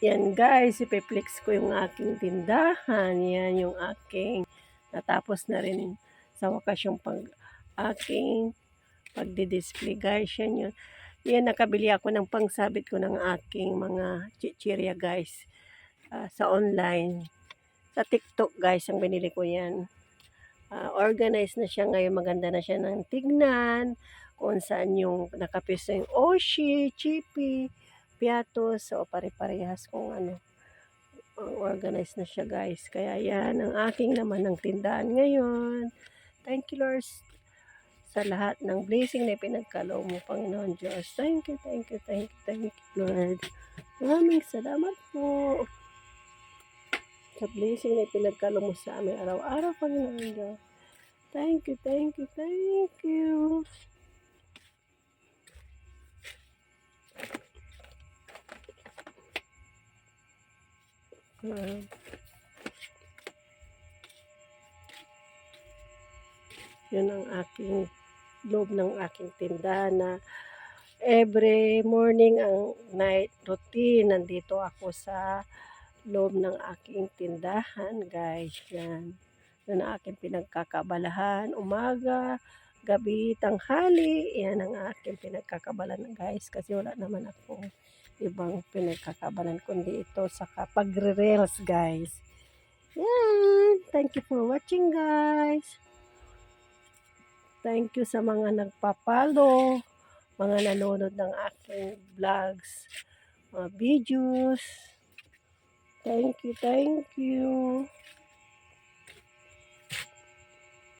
Yan guys, ipiplex ko yung aking tindahan. Yan yung aking natapos na rin sa wakas yung pag aking pagdi-display guys. Yan yun. Yan, nakabili ako ng pangsabit ko ng aking mga chichirya guys. ah, sa online. Sa TikTok guys, ang binili ko yan. Ah, organized na siya ngayon. Maganda na siya ng tignan. Kung saan yung nakapiso yung Oshi, Chippy, Piatos. So, pare-parehas kung ano. Organized na siya guys. Kaya yan ang aking naman ng tindahan ngayon. Thank you Lord sa lahat ng blessing na pinagkaloob mo, Panginoon Diyos. Thank you, thank you, thank you, thank you, Lord. Maraming salamat po sa blessing na pinagkaloob mo sa amin araw-araw, Panginoon Diyos. Thank you, thank you, thank you. Ah. Yun ang aking loob ng aking tindahan na every morning ang night routine. Nandito ako sa loob ng aking tindahan, guys. Yan. Yun ang aking pinagkakabalahan. Umaga, gabi, tanghali. Yan ang aking pinagkakabalan, guys. Kasi wala naman akong ibang pinagkakabalan kundi ito sa pagre-reels, guys. Yan. Thank you for watching, guys. Thank you sa mga nagpapalo, mga nanonood ng aking vlogs, mga videos. Thank you, thank you.